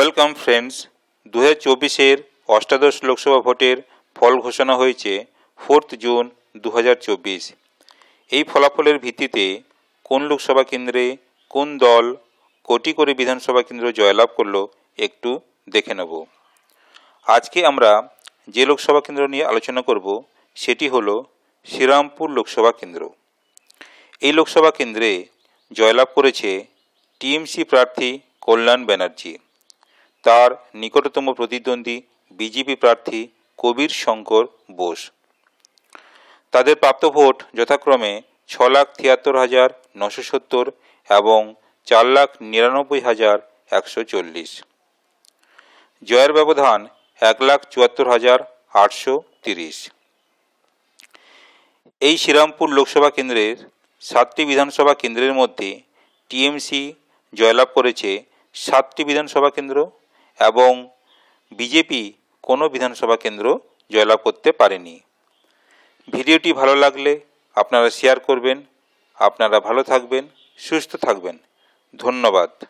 Welcome friends দু হাজার চব্বিশের অষ্টাদশ লোকসভা ভোটের ফল ঘোষণা হয়েছে ফোর্থ জুন দু হাজার চব্বিশ। এই ফলাফলের ভিত্তিতে কোন লোকসভা কেন্দ্রে কোন দল কোটি করে বিধানসভা কেন্দ্র জয়লাভ করল একটু দেখে নেব। আজকে আমরা যে লোকসভা কেন্দ্র নিয়ে আলোচনা করব, সেটি হলো শ্রীরামপুর লোকসভা কেন্দ্র। এই লোকসভা কেন্দ্রে জয়লাভ করেছে টিএমসি প্রার্থী কল্যাণ ব্যানার্জি। তার নিকটতম প্রতিদ্বন্দ্বী বিজেপি প্রার্থী কবির শঙ্কর বোস। তাদের প্রাপ্ত ভোট যথাক্রমে ছ লাখ তিয়াত্তর হাজার নশো সত্তর এবং চার লাখ নিরানব্বই হাজার একশো চল্লিশ। জয়ের ব্যবধান এক লাখ চুয়াত্তর হাজার আটশো তিরিশ। এই শ্রীরামপুর লোকসভা কেন্দ্রের সাতটি বিধানসভা কেন্দ্রের মধ্যে টিএমসি জয়লাভ করেছে সাতটি বিধানসভা কেন্দ্র। এবং বিজেপি কোনো বিধানসভা কেন্দ্র জয়লাভ করতে পারেনি। ভিডিওটি ভালো লাগলে আপনারা শেয়ার করবেন। আপনারা ভালো থাকবেন, সুস্থ থাকবেন। ধন্যবাদ।